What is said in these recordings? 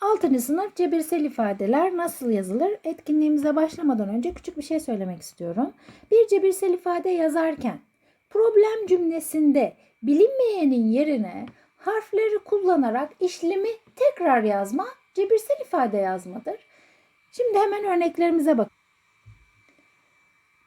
6. sınıf cebirsel ifadeler nasıl yazılır? Etkinliğimize başlamadan önce küçük bir şey söylemek istiyorum. Bir cebirsel ifade yazarken problem cümlesinde bilinmeyenin yerine harfleri kullanarak işlemi tekrar yazma cebirsel ifade yazmadır. Şimdi hemen örneklerimize bak.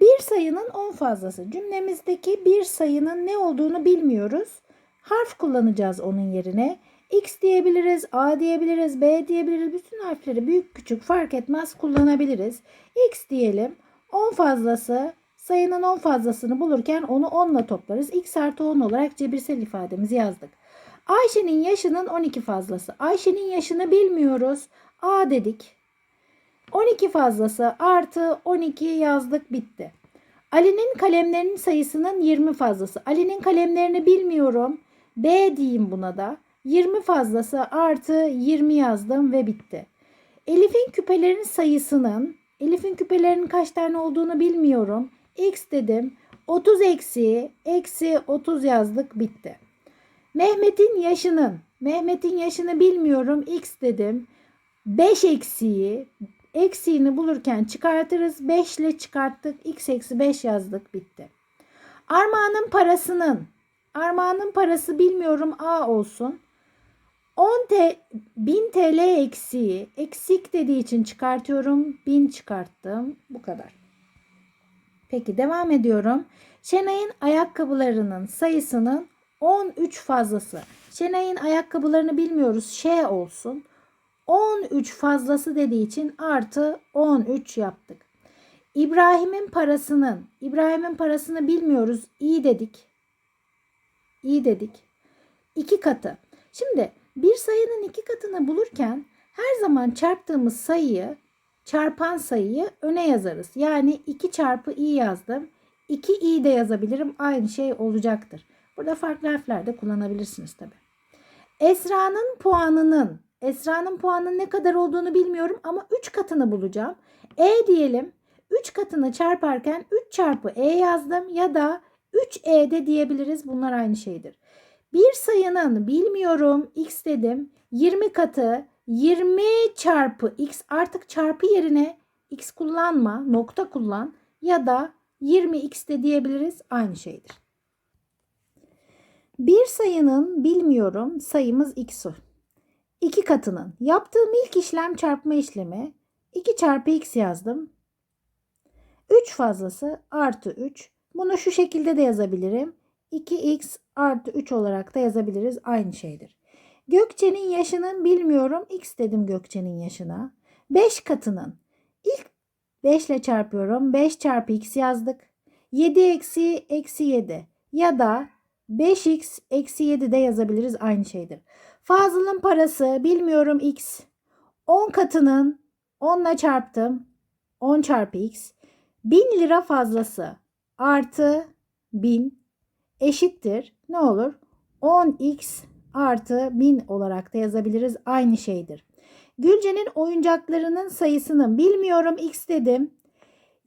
Bir sayının 10 fazlası. Cümlemizdeki bir sayının ne olduğunu bilmiyoruz. Harf kullanacağız onun yerine. X diyebiliriz, A diyebiliriz, B diyebiliriz. Bütün harfleri büyük küçük fark etmez kullanabiliriz. X diyelim. 10 fazlası sayının 10 fazlasını bulurken onu 10 ile toplarız. X artı 10 olarak cebirsel ifademizi yazdık. Ayşe'nin yaşının 12 fazlası. Ayşe'nin yaşını bilmiyoruz. A dedik. 12 fazlası artı 12 yazdık bitti. Ali'nin kalemlerinin sayısının 20 fazlası. Ali'nin kalemlerini bilmiyorum. B diyeyim buna da. 20 fazlası artı 20 yazdım ve bitti. Elif'in küpelerin sayısının, Elif'in küpelerinin kaç tane olduğunu bilmiyorum. X dedim. 30 eksi, eksi 30 yazdık bitti. Mehmet'in yaşının, Mehmet'in yaşını bilmiyorum. X dedim. 5 eksiği, eksiğini bulurken çıkartırız. 5 ile çıkarttık. X eksi 5 yazdık bitti. Armağanın parasının, Armağanın parası bilmiyorum A olsun. 10 t 1000 TL eksiği eksik dediği için çıkartıyorum. 1000 çıkarttım. Bu kadar. Peki devam ediyorum. Şenay'ın ayakkabılarının sayısının 13 fazlası. Şenay'ın ayakkabılarını bilmiyoruz. Ş olsun. 13 fazlası dediği için artı 13 yaptık. İbrahim'in parasının, İbrahim'in parasını bilmiyoruz. İyi dedik. İyi dedik. İki katı. Şimdi bir sayının iki katını bulurken her zaman çarptığımız sayıyı, çarpan sayıyı öne yazarız. Yani 2 çarpı i yazdım. 2 i de yazabilirim. Aynı şey olacaktır. Burada farklı harfler de kullanabilirsiniz tabi. Esra'nın puanının, Esra'nın puanının ne kadar olduğunu bilmiyorum ama 3 katını bulacağım. E diyelim. 3 katını çarparken 3 çarpı e yazdım ya da 3e de diyebiliriz. Bunlar aynı şeydir. Bir sayının bilmiyorum x dedim 20 katı 20 çarpı x artık çarpı yerine x kullanma nokta kullan ya da 20x de diyebiliriz aynı şeydir. Bir sayının bilmiyorum sayımız x'u. 2 katının yaptığım ilk işlem çarpma işlemi 2 çarpı x yazdım. 3 fazlası artı 3 bunu şu şekilde de yazabilirim. 2x artı 3 olarak da yazabiliriz. Aynı şeydir. Gökçe'nin yaşının bilmiyorum. X dedim Gökçe'nin yaşına. 5 katının. ilk 5 ile çarpıyorum. 5 çarpı x yazdık. 7 eksi eksi 7 ya da 5x eksi 7 de yazabiliriz. Aynı şeydir. Fazıl'ın parası bilmiyorum x. 10 katının 10 ile çarptım. 10 çarpı x. 1000 lira fazlası artı 1000 eşittir. Ne olur? 10x artı 1000 olarak da yazabiliriz. Aynı şeydir. Gülce'nin oyuncaklarının sayısını bilmiyorum x dedim.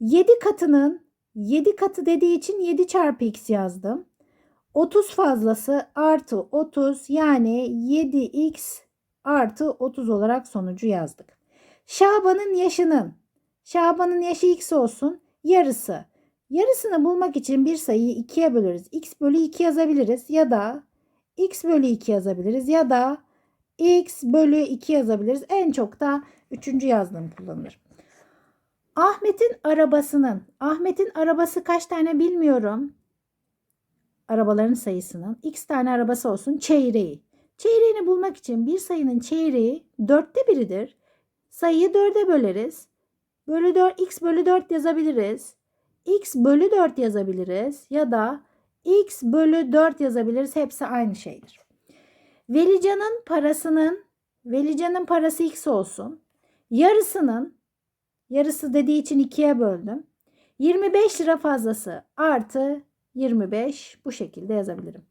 7 katının 7 katı dediği için 7 çarpı x yazdım. 30 fazlası artı 30 yani 7x artı 30 olarak sonucu yazdık. Şaban'ın yaşının Şaban'ın yaşı x olsun yarısı Yarısını bulmak için bir sayıyı ikiye böleriz. x bölü 2 yazabiliriz ya da x bölü 2 yazabiliriz ya da x bölü 2 yazabiliriz. En çok da üçüncü yazdığım kullanılır. Ahmet'in arabasının, Ahmet'in arabası kaç tane bilmiyorum. Arabaların sayısının x tane arabası olsun çeyreği. Çeyreğini bulmak için bir sayının çeyreği dörtte biridir. Sayıyı dörde böleriz. Bölü 4, x bölü 4 yazabiliriz x bölü 4 yazabiliriz ya da x bölü 4 yazabiliriz. Hepsi aynı şeydir. Velican'ın parasının Velican'ın parası x olsun. Yarısının yarısı dediği için 2'ye böldüm. 25 lira fazlası artı 25 bu şekilde yazabilirim.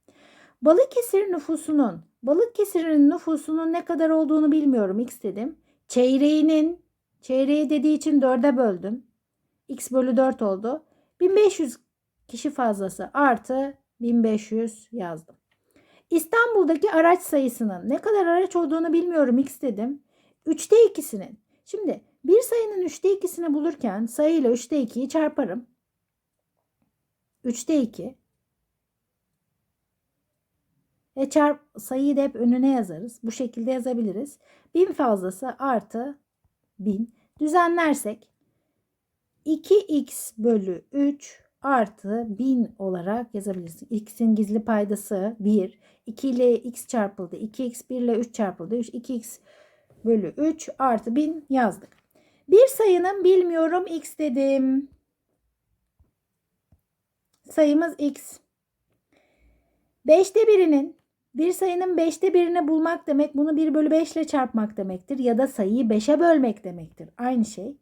Balıkesir nüfusunun Balıkesir'in nüfusunun ne kadar olduğunu bilmiyorum x dedim. Çeyreğinin çeyreği dediği için 4'e böldüm x bölü 4 oldu. 1500 kişi fazlası artı 1500 yazdım. İstanbul'daki araç sayısının ne kadar araç olduğunu bilmiyorum x dedim. 3'te 2'sinin. Şimdi bir sayının 3'te 2'sini bulurken sayıyla 3'te 2'yi çarparım. 3'te 2. E çarp sayıyı da hep önüne yazarız. Bu şekilde yazabiliriz. 1000 fazlası artı 1000. Düzenlersek 2x bölü 3 artı 1000 olarak yazabiliriz. X'in gizli paydası 1. 2 ile x çarpıldı. 2x 1 ile 3 çarpıldı. 3, 2x bölü 3 artı 1000 yazdık. Bir sayının bilmiyorum x dedim. Sayımız x. 5'te birinin bir sayının 5'te birini bulmak demek bunu 1 bölü 5 ile çarpmak demektir. Ya da sayıyı 5'e bölmek demektir. Aynı şey.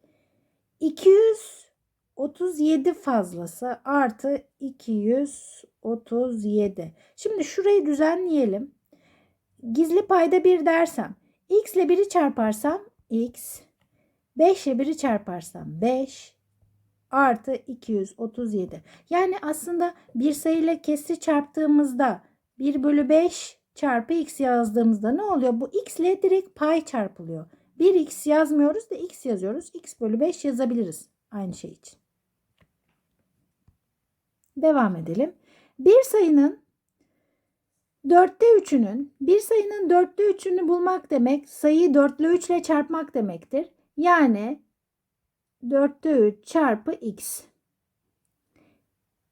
237 fazlası artı 237. Şimdi şurayı düzenleyelim. Gizli payda 1 dersem x ile 1'i çarparsam x 5 ile 1'i çarparsam 5 artı 237. Yani aslında bir sayıyla kesri çarptığımızda 1 bölü 5 çarpı x yazdığımızda ne oluyor? Bu x ile direkt pay çarpılıyor. 1x yazmıyoruz da x yazıyoruz. x bölü 5 yazabiliriz aynı şey için. Devam edelim. Bir sayının dörtte üçünün bir sayının dörtte üçünü bulmak demek sayıyı 4 ile 3 ile çarpmak demektir. Yani 4'te 3 çarpı x.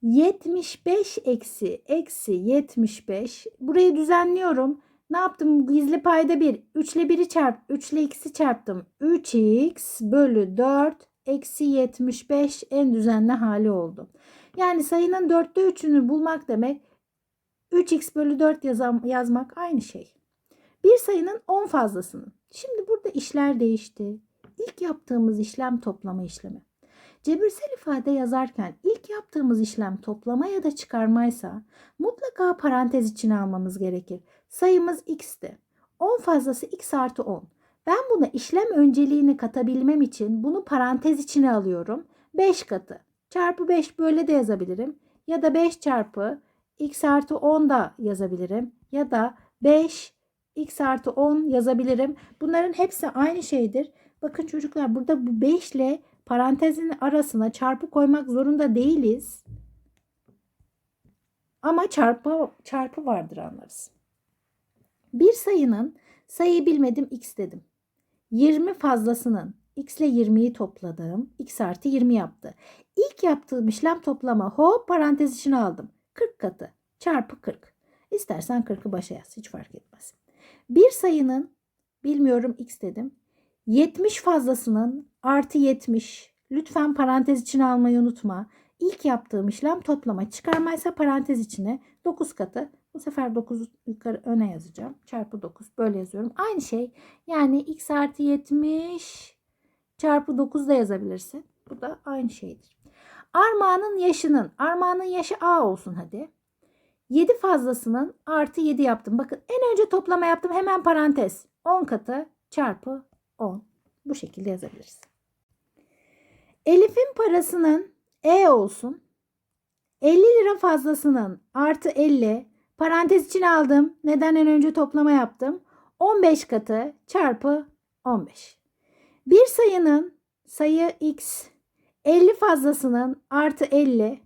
75 eksi eksi 75. Burayı düzenliyorum. Ne yaptım? Gizli payda 1. 3 ile 1'i çarp. 3 ile x'i çarptım. 3x bölü 4 eksi 75 en düzenli hali oldu. Yani sayının 4'te 3'ünü bulmak demek 3x bölü 4 yazam, yazmak aynı şey. Bir sayının 10 fazlasının. Şimdi burada işler değişti. İlk yaptığımız işlem toplama işlemi. Cebirsel ifade yazarken ilk yaptığımız işlem toplama ya da çıkarmaysa mutlaka parantez içine almamız gerekir. Sayımız x'ti. 10 fazlası x artı 10. Ben buna işlem önceliğini katabilmem için bunu parantez içine alıyorum. 5 katı. Çarpı 5 böyle de yazabilirim. Ya da 5 çarpı x artı 10 da yazabilirim. Ya da 5 x artı 10 yazabilirim. Bunların hepsi aynı şeydir. Bakın çocuklar burada bu 5 ile parantezin arasına çarpı koymak zorunda değiliz. Ama çarpı, çarpı vardır anlarız. Bir sayının sayıyı bilmedim x dedim. 20 fazlasının x ile 20'yi topladım. x artı 20 yaptı. İlk yaptığım işlem toplama. Hop parantez içine aldım. 40 katı çarpı 40. İstersen 40'ı başa yaz. Hiç fark etmez. Bir sayının bilmiyorum x dedim. 70 fazlasının artı 70. Lütfen parantez içine almayı unutma. İlk yaptığım işlem toplama. Çıkarmaysa parantez içine 9 katı. Bu sefer 9 yukarı öne yazacağım. Çarpı 9 böyle yazıyorum. Aynı şey. Yani x artı 70 çarpı 9 da yazabilirsin. Bu da aynı şeydir. Armağanın yaşının. Armağanın yaşı A olsun hadi. 7 fazlasının artı 7 yaptım. Bakın en önce toplama yaptım. Hemen parantez. 10 katı çarpı 10. Bu şekilde yazabiliriz. Elif'in parasının E olsun. 50 lira fazlasının artı 50 parantez içine aldım. Neden en önce toplama yaptım? 15 katı çarpı 15. Bir sayının sayı x 50 fazlasının artı 50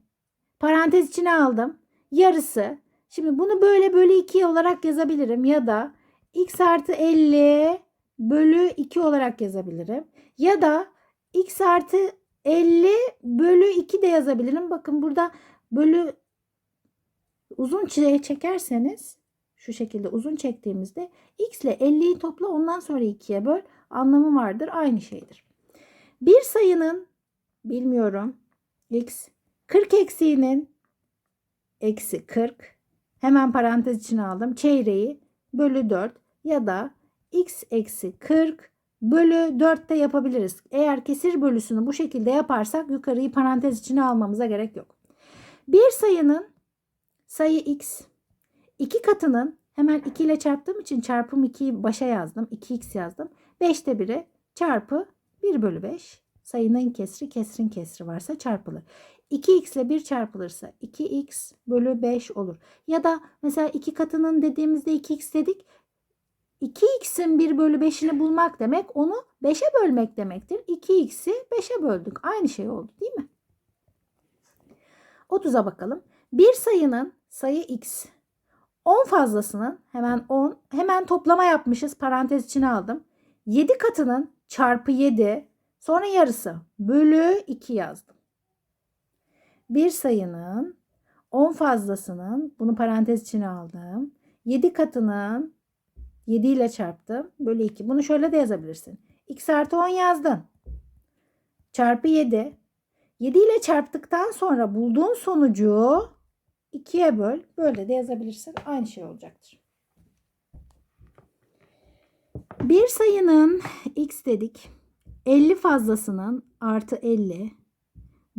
parantez içine aldım. Yarısı. Şimdi bunu böyle bölü 2 olarak yazabilirim ya da x artı 50 bölü 2 olarak yazabilirim. Ya da x artı 50 bölü 2 de yazabilirim. Bakın burada bölü uzun çizgiye çekerseniz şu şekilde uzun çektiğimizde x ile 50'yi topla ondan sonra 2'ye böl anlamı vardır. Aynı şeydir. Bir sayının bilmiyorum x 40 eksiğinin eksi 40 hemen parantez içine aldım. Çeyreği bölü 4 ya da x eksi 40 bölü 4 de yapabiliriz. Eğer kesir bölüsünü bu şekilde yaparsak yukarıyı parantez içine almamıza gerek yok. Bir sayının sayı x iki katının hemen 2 ile çarptığım için çarpım 2'yi başa yazdım. 2x yazdım. 5'te 1'i çarpı 1 bölü 5. Sayının kesri kesrin kesri varsa çarpılır. 2x ile 1 çarpılırsa 2x bölü 5 olur. Ya da mesela 2 katının dediğimizde 2x dedik. 2x'in 1 bölü 5'ini bulmak demek onu 5'e bölmek demektir. 2x'i 5'e böldük. Aynı şey oldu değil mi? 30'a bakalım. Bir sayının sayı x 10 fazlasının hemen 10 hemen toplama yapmışız. Parantez içine aldım. 7 katının çarpı 7 sonra yarısı bölü 2 yazdım. Bir sayının 10 fazlasının bunu parantez içine aldım. 7 katının 7 ile çarptım. Bölü 2. Bunu şöyle de yazabilirsin. x artı 10 yazdın. Çarpı 7. 7 ile çarptıktan sonra bulduğun sonucu 2'ye böl. Böyle de yazabilirsin. Aynı şey olacaktır. Bir sayının x dedik. 50 fazlasının artı 50.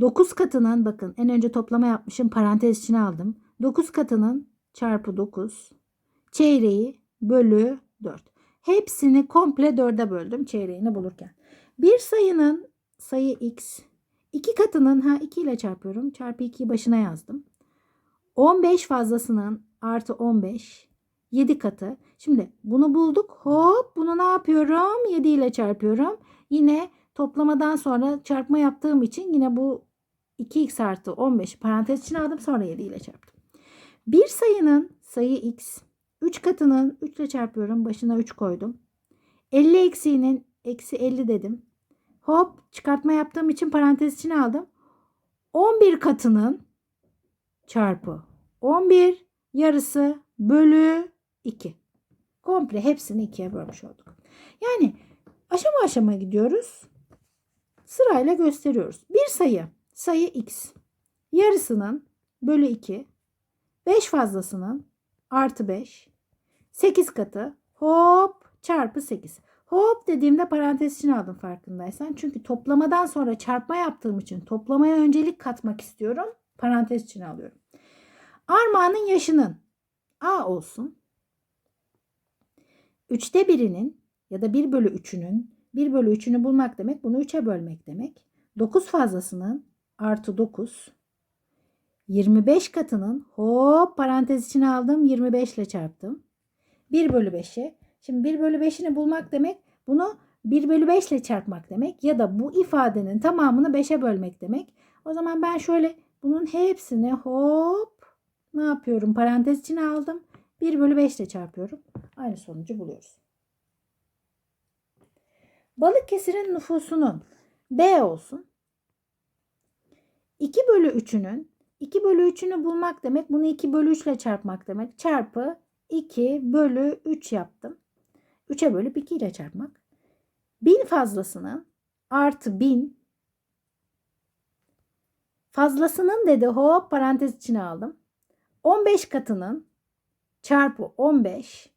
9 katının bakın en önce toplama yapmışım parantez içine aldım. 9 katının çarpı 9 çeyreği bölü 4. Hepsini komple 4'e böldüm çeyreğini bulurken. Bir sayının sayı x 2 katının ha 2 ile çarpıyorum. Çarpı 2'yi başına yazdım. 15 fazlasının artı 15 7 katı. Şimdi bunu bulduk. Hop bunu ne yapıyorum? 7 ile çarpıyorum. Yine toplamadan sonra çarpma yaptığım için yine bu 2x artı 15 parantez içine aldım sonra 7 ile çarptım. Bir sayının sayı x 3 katının 3 ile çarpıyorum. Başına 3 koydum. 50 eksiğinin eksi 50 dedim. Hop çıkartma yaptığım için parantez içine aldım. 11 katının çarpı 11 yarısı bölü 2. Komple hepsini ikiye bölmüş olduk. Yani aşama aşama gidiyoruz. Sırayla gösteriyoruz. Bir sayı sayı x yarısının bölü 2 5 fazlasının artı 5 8 katı hop çarpı 8. Hop dediğimde parantez içine aldım farkındaysan. Çünkü toplamadan sonra çarpma yaptığım için toplamaya öncelik katmak istiyorum. Parantez içine alıyorum. Armağanın yaşının A olsun. Üçte birinin ya da 1 bölü 3'ünün 1 bölü 3'ünü bulmak demek bunu 3'e bölmek demek. 9 fazlasının artı 9 25 katının hop parantez içine aldım 25 ile çarptım. 1 bölü 5'i. Şimdi 1 bölü 5'ini bulmak demek bunu 1 bölü 5 ile çarpmak demek ya da bu ifadenin tamamını 5'e bölmek demek. O zaman ben şöyle bunun hepsini hop ne yapıyorum parantez içine aldım. 1 bölü 5 ile çarpıyorum. Aynı sonucu buluyoruz. Balıkesir'in nüfusunun B olsun. 2 bölü 3'ünün 2 bölü 3'ünü bulmak demek bunu 2 bölü 3 ile çarpmak demek. Çarpı 2 bölü 3 yaptım. 3'e bölüp 2 ile çarpmak. 1000 fazlasının artı 1000 fazlasının dedi hop parantez içine aldım. 15 katının çarpı 15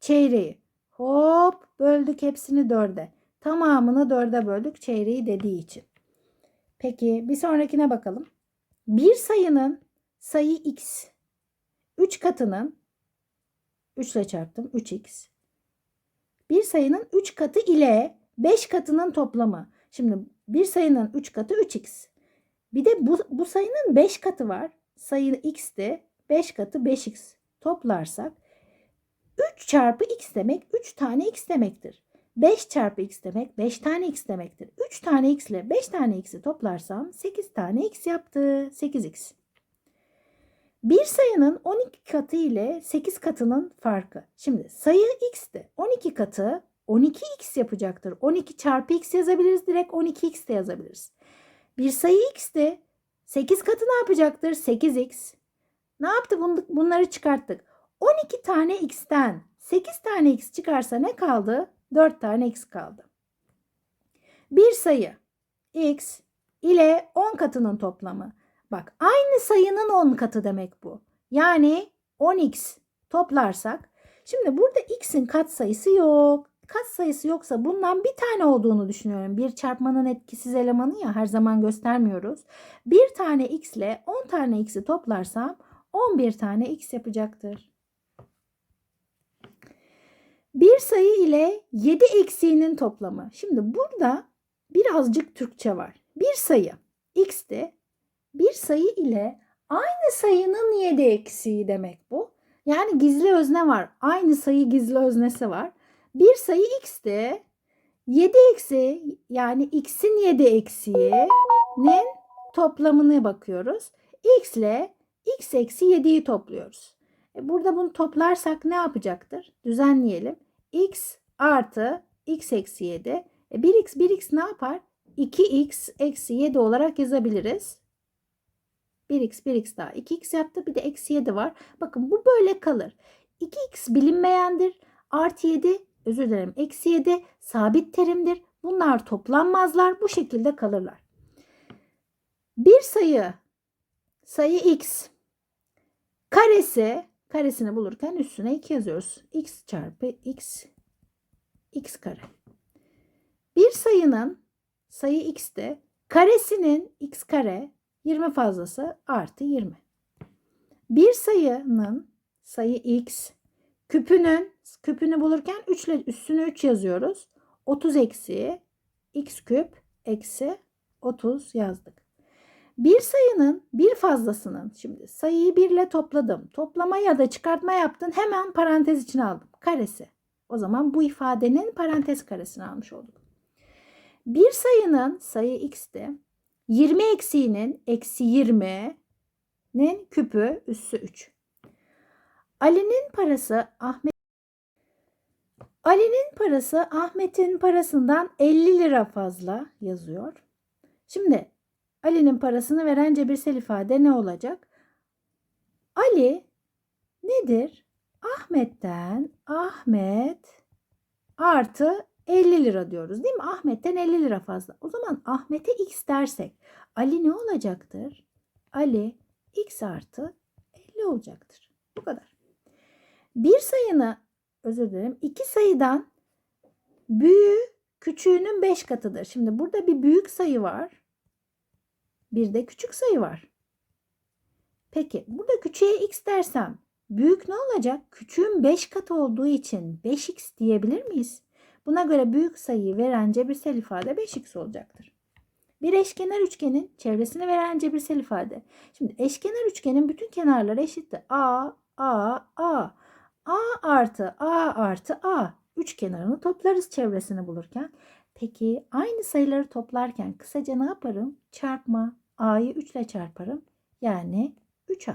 çeyreği hop böldük hepsini 4'e. Tamamını 4'e böldük çeyreği dediği için. Peki bir sonrakine bakalım. Bir sayının sayı x 3 katının 3 ile çarptım 3x. Bir sayının 3 katı ile 5 katının toplamı. Şimdi bir sayının 3 katı 3x. Bir de bu, bu sayının 5 katı var. Sayı x de 5 katı 5x toplarsak 3 çarpı x demek 3 tane x demektir. 5 çarpı x demek 5 tane x demektir. 3 tane x ile 5 tane x'i toplarsam 8 tane x yaptı. 8x. Bir sayının 12 katı ile 8 katının farkı. Şimdi sayı x'ti. 12 katı 12x yapacaktır. 12 çarpı x yazabiliriz. Direkt 12x de yazabiliriz. Bir sayı x'ti. 8 katı ne yapacaktır? 8x. Ne yaptı? Bunları çıkarttık. 12 tane x'ten 8 tane x çıkarsa ne kaldı? 4 tane x kaldı. Bir sayı x ile 10 katının toplamı. Bak aynı sayının 10 katı demek bu. Yani 10x toplarsak. Şimdi burada x'in katsayısı yok. Katsayısı yoksa bundan bir tane olduğunu düşünüyorum. Bir çarpmanın etkisiz elemanı ya her zaman göstermiyoruz. Bir tane x ile 10 tane x'i toplarsam 11 tane x yapacaktır. Bir sayı ile 7 eksiğinin toplamı. Şimdi burada birazcık Türkçe var. Bir sayı x'te bir sayı ile aynı sayının 7 eksiği demek bu. Yani gizli özne var. Aynı sayı gizli öznesi var. Bir sayı x'ti. 7 eksi yani x'in 7 eksiğinin toplamına bakıyoruz. x ile x eksi 7'yi topluyoruz. E burada bunu toplarsak ne yapacaktır? Düzenleyelim. x artı x eksi 7. E 1x 1x ne yapar? 2x eksi 7 olarak yazabiliriz. 1x 1x daha 2x yaptı. Bir de eksi 7 var. Bakın bu böyle kalır. 2x bilinmeyendir. Artı 7 özür dilerim eksi 7 sabit terimdir. Bunlar toplanmazlar. Bu şekilde kalırlar. Bir sayı sayı x karesi karesini bulurken üstüne 2 yazıyoruz. x çarpı x x kare. Bir sayının sayı x'te karesinin x kare 20 fazlası artı 20. Bir sayının sayı x küpünün küpünü bulurken 3 ile üstüne 3 yazıyoruz. 30 eksi x küp eksi 30 yazdık. Bir sayının bir fazlasının şimdi sayıyı 1 ile topladım. Toplama ya da çıkartma yaptın hemen parantez içine aldım. Karesi. O zaman bu ifadenin parantez karesini almış olduk. Bir sayının sayı x'te 20 eksiğinin eksi 20'nin küpü üssü 3. Ali'nin parası Ahmet Ali'nin parası Ahmet'in parasından 50 lira fazla yazıyor. Şimdi Ali'nin parasını veren cebirsel ifade ne olacak? Ali nedir? Ahmet'ten Ahmet artı 50 lira diyoruz değil mi? Ahmet'ten 50 lira fazla. O zaman Ahmet'e x dersek Ali ne olacaktır? Ali x artı 50 olacaktır. Bu kadar. Bir sayını özür dilerim iki sayıdan büyüğü küçüğünün 5 katıdır. Şimdi burada bir büyük sayı var. Bir de küçük sayı var. Peki burada küçüğe x dersem büyük ne olacak? Küçüğün 5 katı olduğu için 5x diyebilir miyiz? Buna göre büyük sayıyı veren cebirsel ifade 5x olacaktır. Bir eşkenar üçgenin çevresini veren cebirsel ifade. Şimdi eşkenar üçgenin bütün kenarları eşittir. A, A, A. A artı A artı A. Üç kenarını toplarız çevresini bulurken. Peki aynı sayıları toplarken kısaca ne yaparım? Çarpma. A'yı 3 ile çarparım. Yani 3A.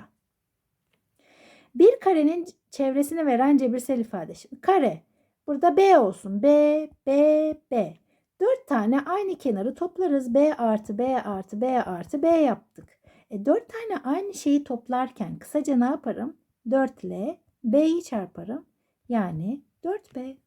Bir karenin çevresini veren cebirsel ifade. Şimdi kare. Burada B olsun. B, B, B. 4 tane aynı kenarı toplarız. B artı B artı B artı B yaptık. E 4 tane aynı şeyi toplarken kısaca ne yaparım? 4 ile B'yi çarparım. Yani 4B.